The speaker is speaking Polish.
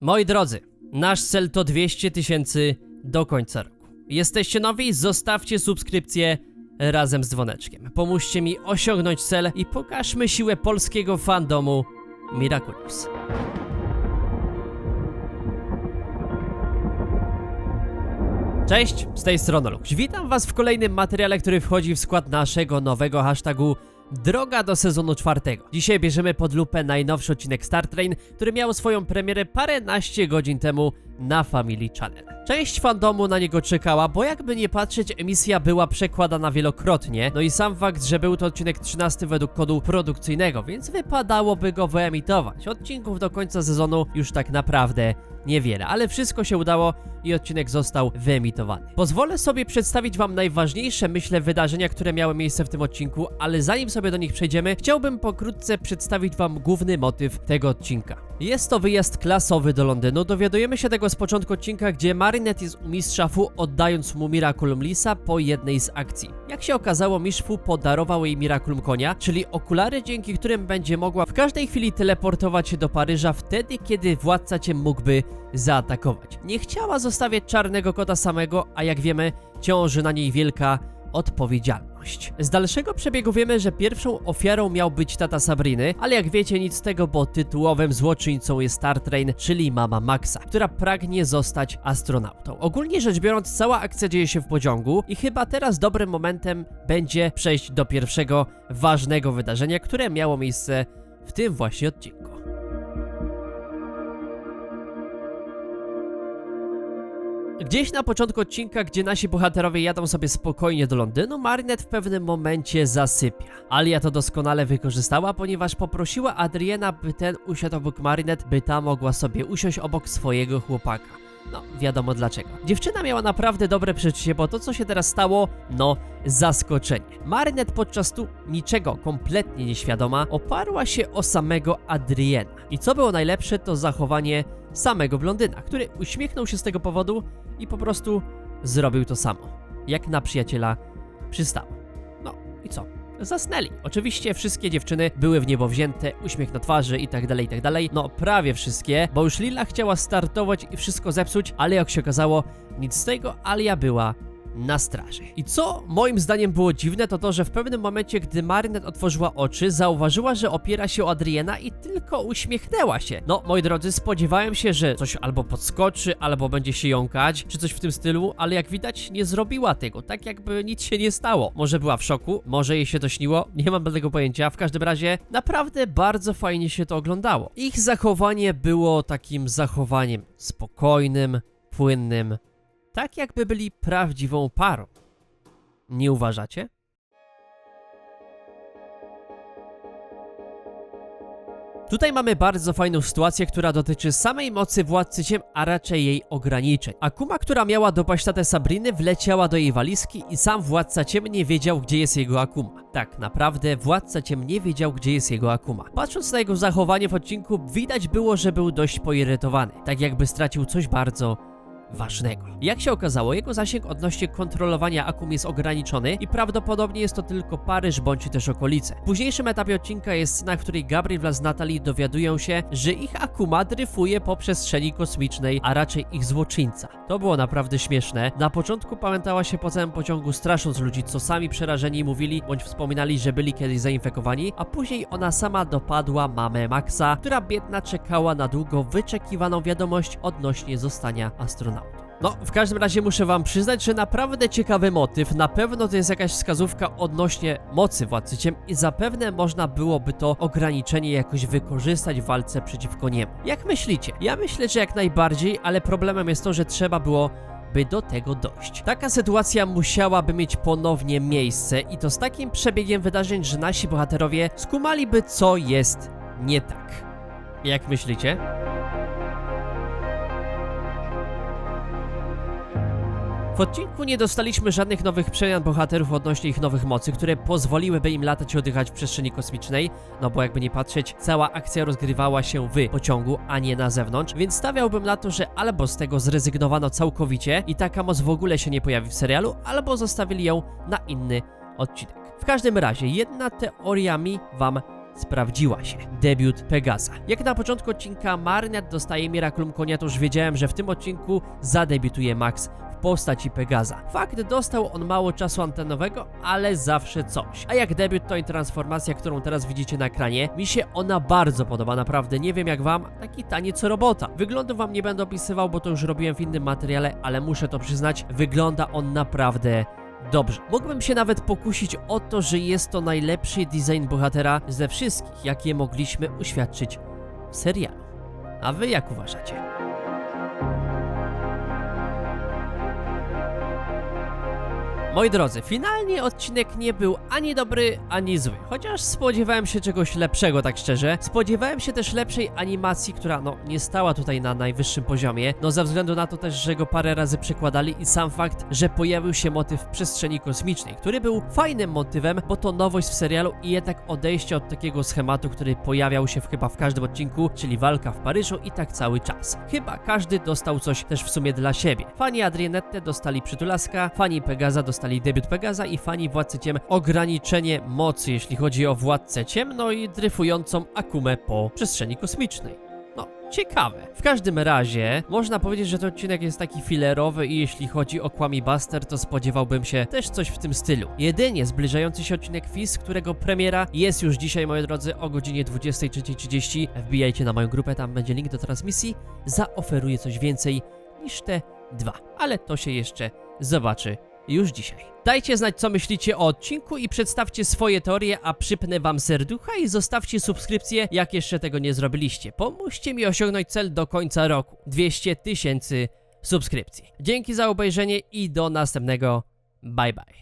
Moi drodzy, nasz cel to 200 tysięcy do końca roku. Jesteście nowi? Zostawcie subskrypcję razem z dzwoneczkiem. Pomóżcie mi osiągnąć cel i pokażmy siłę polskiego fandomu Miraculous. Cześć, z tej strony Lux. Witam was w kolejnym materiale, który wchodzi w skład naszego nowego hashtagu Droga do sezonu czwartego. Dzisiaj bierzemy pod lupę najnowszy odcinek Star Train, który miał swoją premierę paręnaście godzin temu na Family Channel. Część fandomu na niego czekała, bo jakby nie patrzeć, emisja była przekładana wielokrotnie, no i sam fakt, że był to odcinek 13 według kodu produkcyjnego, więc wypadałoby go wyemitować. Odcinków do końca sezonu już tak naprawdę niewiele, ale wszystko się udało i odcinek został wyemitowany. Pozwolę sobie przedstawić wam najważniejsze, myślę, wydarzenia, które miały miejsce w tym odcinku, ale zanim sobie do nich przejdziemy, chciałbym pokrótce przedstawić wam główny motyw tego odcinka. Jest to wyjazd klasowy do Londynu. Dowiadujemy się tego z początku odcinka, gdzie Marinette jest u mistrza Fu, oddając mu Miraculum Lisa po jednej z akcji. Jak się okazało, mistrz Fu podarował jej Miraculum Konia, czyli okulary, dzięki którym będzie mogła w każdej chwili teleportować się do Paryża wtedy, kiedy władca cię mógłby zaatakować. Nie chciała zostawiać czarnego kota samego, a jak wiemy, ciąży na niej wielka odpowiedzialność. Z dalszego przebiegu wiemy, że pierwszą ofiarą miał być tata Sabriny, ale jak wiecie nic z tego, bo tytułowym złoczyńcą jest Star Train, czyli mama Maxa, która pragnie zostać astronautą. Ogólnie rzecz biorąc, cała akcja dzieje się w pociągu i chyba teraz dobrym momentem będzie przejść do pierwszego ważnego wydarzenia, które miało miejsce w tym właśnie odcinku. Gdzieś na początku odcinka, gdzie nasi bohaterowie jadą sobie spokojnie do Londynu, Marinette w pewnym momencie zasypia. Alia to doskonale wykorzystała, ponieważ poprosiła Adriena, by ten usiadł obok Marinette, by ta mogła sobie usiąść obok swojego chłopaka. No, wiadomo dlaczego. Dziewczyna miała naprawdę dobre przeczucie, bo to, co się teraz stało, no, zaskoczenie. Marinette podczas tu niczego kompletnie nieświadoma oparła się o samego Adriena. I co było najlepsze, to zachowanie samego blondyna, który uśmiechnął się z tego powodu i po prostu zrobił to samo. Jak na przyjaciela przystało. No i co? Zasnęli. Oczywiście wszystkie dziewczyny były w niebo wzięte, uśmiech na twarzy i tak dalej, i tak dalej. No prawie wszystkie, bo już Lila chciała startować i wszystko zepsuć, ale jak się okazało, nic z tego, Alia była na straży. I co moim zdaniem było dziwne, to to, że w pewnym momencie, gdy Marinette otworzyła oczy, zauważyła, że opiera się o Adriena i tylko uśmiechnęła się. No, moi drodzy, spodziewałem się, że coś albo podskoczy, albo będzie się jąkać, czy coś w tym stylu, ale jak widać, nie zrobiła tego, tak jakby nic się nie stało. Może była w szoku, może jej się to śniło, nie mam tego pojęcia. W każdym razie, naprawdę bardzo fajnie się to oglądało. Ich zachowanie było takim zachowaniem spokojnym, płynnym, tak jakby byli prawdziwą parą. Nie uważacie? Tutaj mamy bardzo fajną sytuację, która dotyczy samej mocy władcy ciem, a raczej jej ograniczeń. Akuma, która miała dopaść tatę Sabriny, wleciała do jej walizki i sam władca ciem nie wiedział, gdzie jest jego Akuma. Tak, naprawdę władca ciem nie wiedział, gdzie jest jego Akuma. Patrząc na jego zachowanie w odcinku, widać było, że był dość poirytowany, tak jakby stracił coś bardzo ważnego. Jak się okazało, jego zasięg odnośnie kontrolowania Akum jest ograniczony i prawdopodobnie jest to tylko Paryż bądź też okolice. W późniejszym etapie odcinka jest scena, w której Gabriel wraz z Natalie dowiadują się, że ich Akuma dryfuje po przestrzeni kosmicznej, a raczej ich złoczyńca. To było naprawdę śmieszne. Na początku pamiętała się po całym pociągu strasząc ludzi, co sami przerażeni mówili bądź wspominali, że byli kiedyś zainfekowani, a później ona sama dopadła mamę Maxa, która biedna czekała na długo wyczekiwaną wiadomość odnośnie zostania astronautą. No, w każdym razie muszę wam przyznać, że naprawdę ciekawy motyw, na pewno to jest jakaś wskazówka odnośnie mocy władcy ciem i zapewne można byłoby to ograniczenie jakoś wykorzystać w walce przeciwko niemu. Jak myślicie? Ja myślę, że jak najbardziej, ale problemem jest to, że trzeba było by do tego dojść. Taka sytuacja musiałaby mieć ponownie miejsce i to z takim przebiegiem wydarzeń, że nasi bohaterowie skumaliby co jest nie tak. Jak myślicie? W odcinku nie dostaliśmy żadnych nowych przemian bohaterów odnośnie ich nowych mocy, które pozwoliłyby im latać i oddychać w przestrzeni kosmicznej, no bo jakby nie patrzeć, cała akcja rozgrywała się w pociągu, a nie na zewnątrz, więc stawiałbym na to, że albo z tego zrezygnowano całkowicie i taka moc w ogóle się nie pojawi w serialu, albo zostawili ją na inny odcinek. W każdym razie, jedna teoria mi wam sprawdziła się. Debiut Pegaza. Jak na początku odcinka Marinette dostaje Miraculum Konia, to już wiedziałem, że w tym odcinku zadebiutuje Max postaci Pegaza. Fakt, dostał on mało czasu antenowego, ale zawsze coś. A jak debiut, to i transformacja, którą teraz widzicie na ekranie, mi się ona bardzo podoba, naprawdę. Nie wiem jak wam, taki taniec robota. Wyglądu wam nie będę opisywał, bo to już robiłem w innym materiale, ale muszę to przyznać, wygląda on naprawdę Dobrze, mógłbym się nawet pokusić o to, że jest to najlepszy design bohatera ze wszystkich, jakie mogliśmy uświadczyć w serialu. A wy jak uważacie? Moi drodzy, finalnie odcinek nie był ani dobry, ani zły. Chociaż spodziewałem się czegoś lepszego, tak szczerze. Spodziewałem się też lepszej animacji, która no nie stała tutaj na najwyższym poziomie. No ze względu na to też, że go parę razy przekładali i sam fakt, że pojawił się motyw przestrzeni kosmicznej, który był fajnym motywem, bo to nowość w serialu i jednak odejście od takiego schematu, który pojawiał się w, chyba w każdym odcinku, czyli walka w Paryżu i tak cały czas. Chyba każdy dostał coś też w sumie dla siebie. Fani Adrianette dostali przytulaska, fani Pegaza dostali debiut Pegaza i fani Władcy Ciem ograniczenie mocy, jeśli chodzi o Władcę Ciem, no i dryfującą Akumę po przestrzeni kosmicznej. No, ciekawe. W każdym razie, można powiedzieć, że ten odcinek jest taki filerowy i jeśli chodzi o Kwami Buster, to spodziewałbym się też coś w tym stylu. Jedynie zbliżający się odcinek Fizz, którego premiera jest już dzisiaj, moi drodzy, o godzinie 23.30. Wbijajcie na moją grupę, tam będzie link do transmisji. Zaoferuję coś więcej niż te dwa, ale to się jeszcze zobaczy już dzisiaj. Dajcie znać, co myślicie o odcinku i przedstawcie swoje teorie, a przypnę wam serducha i zostawcie subskrypcję, jak jeszcze tego nie zrobiliście. Pomóżcie mi osiągnąć cel do końca roku. 200 tysięcy subskrypcji. Dzięki za obejrzenie i do następnego. Bye bye.